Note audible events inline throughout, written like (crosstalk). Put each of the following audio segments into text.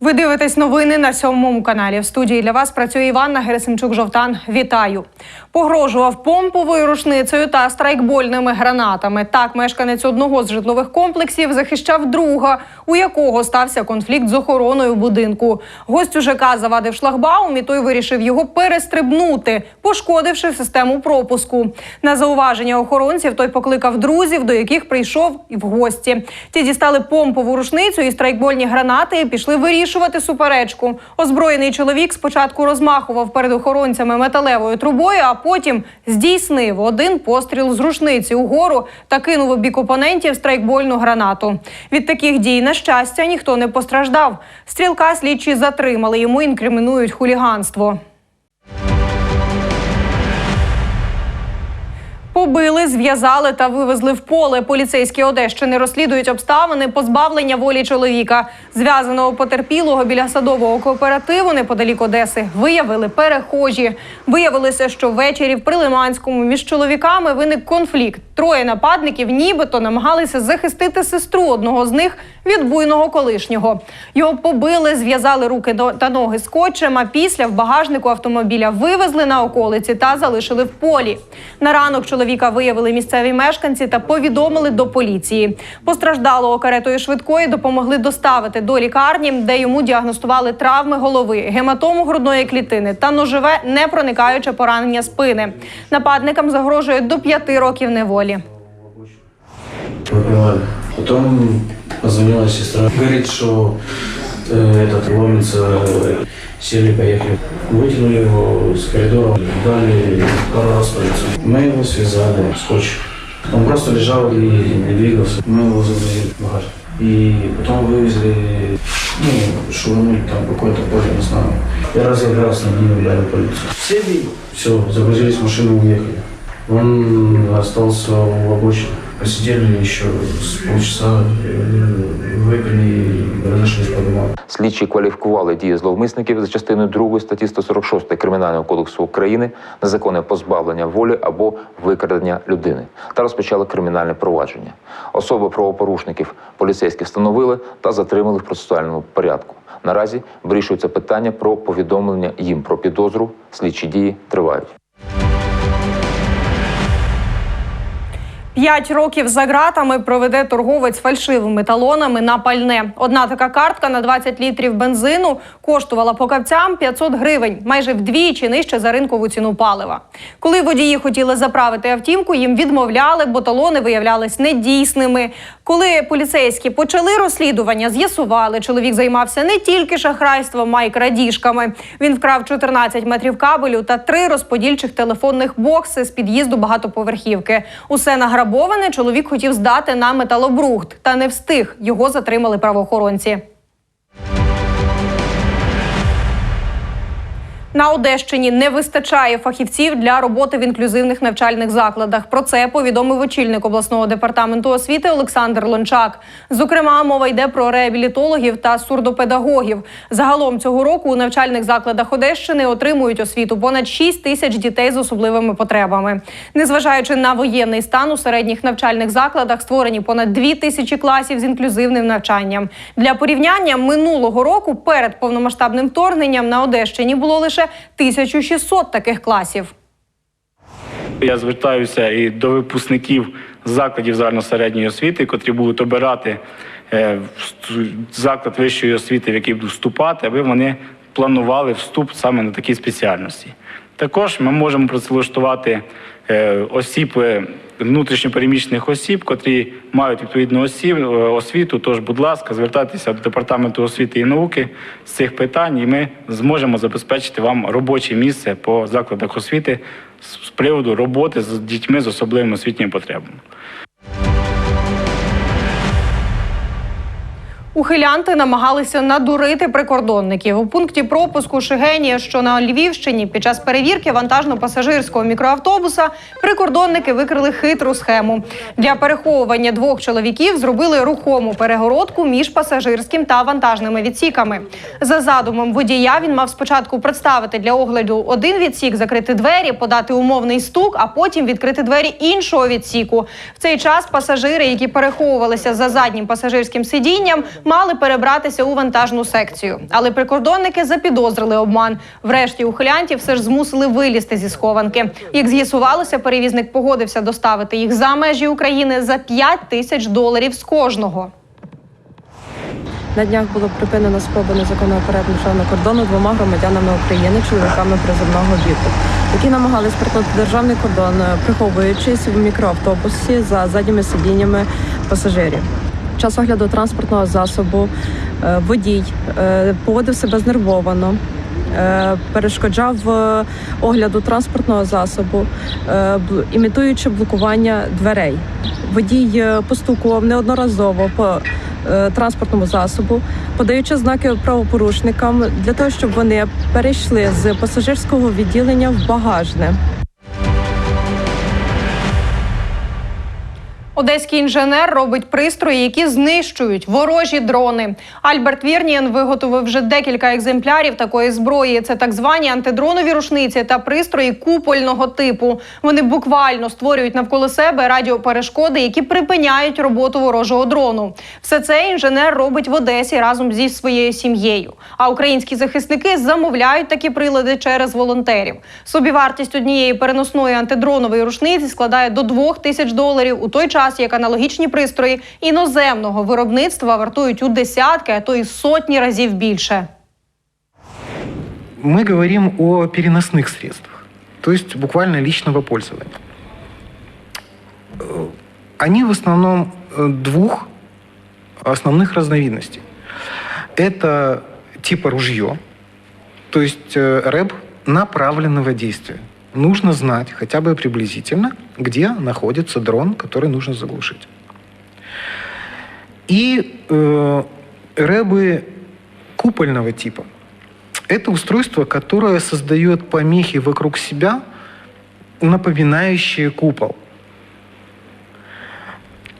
Ви дивитесь новини на сьомому каналі. В студії для вас працює Іванна Герасимчук Жовтан. Вітаю. Погрожував помповою рушницею та страйкбольними гранатами. Так, мешканець одного з житлових комплексів захищав друга, у якого стався конфлікт з охороною будинку. Гостю ЖК завадив шлагбаум, і той вирішив його перестрибнути, пошкодивши систему пропуску. На зауваження охоронців той покликав друзів, до яких прийшов і в гості. Ті дістали помпову рушницю і страйкбольні гранати і пішли вирішувати суперечку. Озброєний чоловік спочатку розмахував перед охоронцями металевою трубою, а потім здійснив один постріл з рушниці угору та кинув у бік опонентів страйкбольну гранату. Від таких дій, на щастя, ніхто не постраждав. Стрілка слідчі затримали. Йому інкримінують хуліганство. Побили, зв'язали та вивезли в поле. Поліцейські Одещини розслідують обставини позбавлення волі чоловіка. Зв'язаного потерпілого біля садового кооперативу неподалік Одеси виявили перехожі. Виявилося, що ввечері в Прилиманському між чоловіками виник конфлікт. Троє нападників нібито намагалися захистити сестру одного з них від буйного колишнього. Його побили, зв'язали руки та ноги скотчем, а після в багажнику автомобіля вивезли на околиці та залишили в полі. На ранок чоловіка виявили місцеві мешканці та повідомили до поліції. Постраждалого каретою швидкої допомогли доставити до лікарні, де йому діагностували травми голови, гематому грудної клітини та ножове непроникаюче поранення спини. Нападникам загрожує до п'яти років неволі. Потом позвонила сестра. Говорит, что э, этот ломится. Сели, поехали. Вытянули его с коридора, дали пару раз по лицу. Мы его связали скотч. Он просто лежал и не двигался. Мы его загрузили в багаж. И потом вывезли, ну, шуганули там какой-то поле, не знаю. Я разыгрался над ним, ударил по лицу. Все Все, загрузились в машину уехали. Он остался у обочины. Посидели еще с полчаса, э, выпили и разошлись по домам. Слідчі кваліфікували дії зловмисників за частиною 2 статті 146 Кримінального кодексу України незаконне позбавлення волі або викрадення людини та розпочали кримінальне провадження. Особи правопорушників поліцейські встановили та затримали в процесуальному порядку. Наразі вирішується питання про повідомлення їм про підозру. Слідчі дії тривають. П'ять років за ґратами проведе торговець фальшивими талонами на пальне. Одна така картка на 20 літрів бензину коштувала покавцям 500 гривень, майже вдвічі нижче за ринкову ціну палива. Коли водії хотіли заправити автівку, їм відмовляли, бо талони виявлялись недійсними. Коли поліцейські почали розслідування, з'ясували, чоловік займався не тільки шахрайством, а й крадіжками. Він вкрав 14 метрів кабелю та три розподільчих телефонних бокси з під'їзду багатоповерхівки. Усе награбоване чоловік хотів здати на металобрухт, та не встиг. Його затримали правоохоронці. На Одещині не вистачає фахівців для роботи в інклюзивних навчальних закладах. Про це повідомив очільник обласного департаменту освіти Олександр Лончак. Зокрема, мова йде про реабілітологів та сурдопедагогів. Загалом цього року у навчальних закладах Одещини отримують освіту понад 6 тисяч дітей з особливими потребами. Незважаючи на воєнний стан у середніх навчальних закладах, створені понад 2 тисячі класів з інклюзивним навчанням. Для порівняння минулого року перед повномасштабним вторгненням на Одещині було лише 1600 таких класів. Я звертаюся і до випускників закладів загальносередньої освіти, котрі будуть обирати е, заклад вищої освіти, в який будуть вступати, аби вони планували вступ саме на такі спеціальності. Також ми можемо працевлаштувати е, осіб, внутрішньопереміщених осіб, котрі мають відповідну осіб, е, освіту. Тож, будь ласка, звертайтеся до департаменту освіти і науки з цих питань, і ми зможемо забезпечити вам робоче місце по закладах освіти з приводу роботи з дітьми з особливими освітніми потребами. Ухилянти намагалися надурити прикордонників у пункті пропуску Шигенія, що на Львівщині, під час перевірки вантажно-пасажирського мікроавтобуса прикордонники викрили хитру схему. Для переховування двох чоловіків зробили рухому перегородку між пасажирським та вантажними відсіками. За задумом водія він мав спочатку представити для огляду один відсік, закрити двері, подати умовний стук, а потім відкрити двері іншого відсіку. В цей час пасажири, які переховувалися за заднім пасажирським сидінням, мали перебратися у вантажну секцію. Але прикордонники запідозрили обман. Врешті ухилянтів все ж змусили вилізти зі схованки. Як з'ясувалося, перевізник погодився доставити їх за межі України за 5 тисяч доларів з кожного. На днях було припинено спробу незаконного перетину кордону двома громадянами України, чоловіками призовного віку, які намагались перетнути державний кордон, приховуючись в мікроавтобусі за задніми сидіннями пасажирів. Під час огляду транспортного засобу е, водій е, поводив себе знервовано. е, Перешкоджав огляду транспортного засобу, імітуючи блокування дверей. Водій постукував неодноразово по транспортному засобу, подаючи знаки правопорушникам для того, щоб вони перейшли з пасажирського відділення в багажне. Одеський інженер робить пристрої, які знищують ворожі дрони. Альберт Вірнієн виготовив вже декілька екземплярів такої зброї. Це так звані антидронові рушниці та пристрої купольного типу. Вони буквально створюють навколо себе радіоперешкоди, які припиняють роботу ворожого дрону. Все це інженер робить в Одесі разом зі своєю сім'єю. А українські захисники замовляють такі прилади через волонтерів. Собівартість однієї переносної антидронової рушниці складає до 2 тисяч доларів у той час, як аналогічні пристрої іноземного виробництва вартують у десятки, а то й сотні разів більше. Мы говорим о переносных средствах, то есть буквально личного пользования. Э, Они в основном э, двух основных разновидностей. Это типа ружье, то есть э, рэп направленного действия. Нужно знать хотя бы приблизительно, где находится дрон, который нужно заглушить. И э, рэбы купольного типа – это устройство, которое создает помехи вокруг себя, напоминающие купол.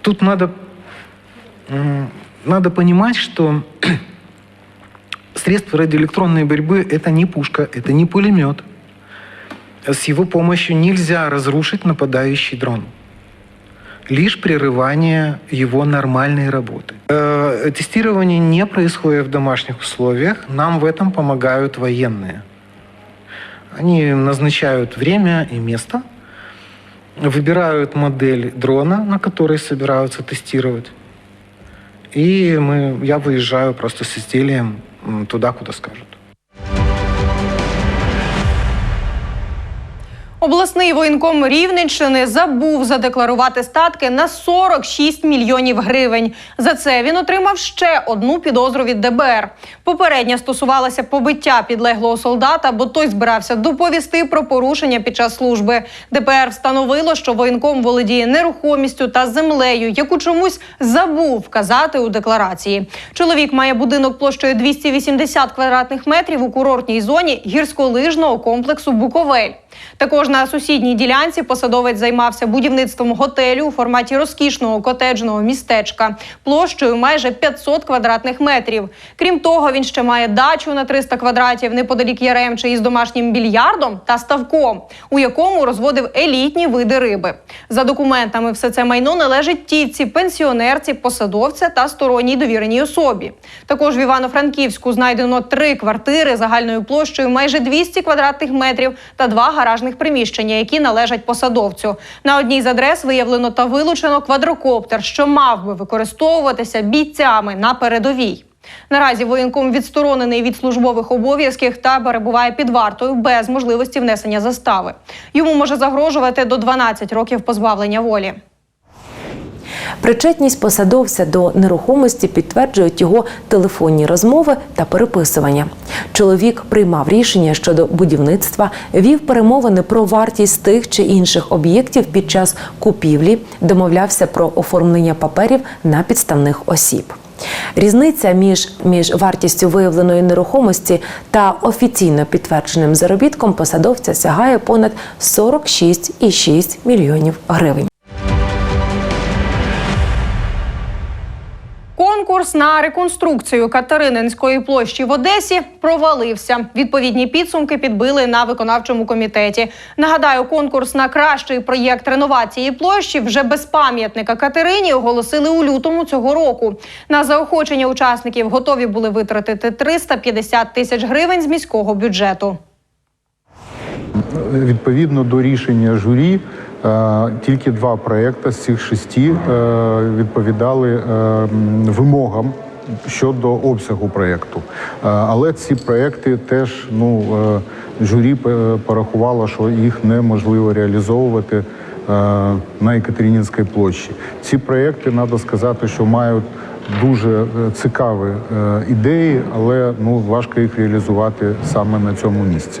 Тут надо, надо понимать, что (clears throat) средство радиоэлектронной борьбы – это не пушка, это не пулемет. С его помощью нельзя разрушить нападающий дрон. Лишь прерывание его нормальной работы. Э, Тестирование не происходит в домашних условиях. Нам в этом помогают военные. Они назначают время и место, выбирают модель дрона, на которой собираются тестировать. И мы, я выезжаю просто с изделием туда, куда скажут. Обласний воєнком Рівненщини забув задекларувати статки на 46 мільйонів гривень. За це він отримав ще одну підозру від ДБР. Попередня стосувалася побиття підлеглого солдата, бо той збирався доповісти про порушення під час служби. ДБР встановило, що воєнком володіє нерухомістю та землею, яку чомусь забув вказати у декларації. Чоловік має будинок площею 280 квадратних метрів у курортній зоні гірськолижного комплексу Буковель. Також на сусідній ділянці посадовець займався будівництвом готелю у форматі розкішного котеджного містечка площею майже 500 квадратних метрів. Крім того, він ще має дачу на 300 квадратів неподалік Яремче із домашнім більярдом та ставком, у якому розводив елітні види риби. За документами, все це майно належить тітці, пенсіонерці, посадовця та сторонній довіреній особі. Також в Івано-Франківську знайдено три квартири загальною площею майже 200 квадратних метрів та два гаражних приміщення, які належать посадовцю. На одній з адрес виявлено та вилучено квадрокоптер, що мав би використовуватися бійцями на передовій. Наразі воєнком відсторонений від службових обов'язків та перебуває під вартою без можливості внесення застави. Йому може загрожувати до 12 років позбавлення волі. Причетність посадовця до нерухомості підтверджують його телефонні розмови та переписування. Чоловік приймав рішення щодо будівництва, вів перемовини про вартість тих чи інших об'єктів під час купівлі, домовлявся про оформлення паперів на підставних осіб. Різниця між, між вартістю виявленої нерухомості та офіційно підтвердженим заробітком посадовця сягає понад 46,6 мільйонів гривень. Конкурс на реконструкцію Катерининської площі в Одесі провалився. Відповідні підсумки підбили на виконавчому комітеті. Нагадаю, конкурс на кращий проєкт реновації площі вже без пам'ятника Катерині оголосили у лютому цього року. На заохочення учасників готові були витратити 350 тисяч гривень з міського бюджету. Відповідно до рішення журі, тільки два проекти з цих шести е, відповідали е, вимогам щодо обсягу проєкту. Е, Але ці проекти теж ну, е, журі порахувало, що їх неможливо реалізовувати е, на Екатеринінській площі. Ці проекти, треба сказати, що мають дуже е, цікаві е, ідеї, але ну, важко їх реалізувати саме на цьому місці.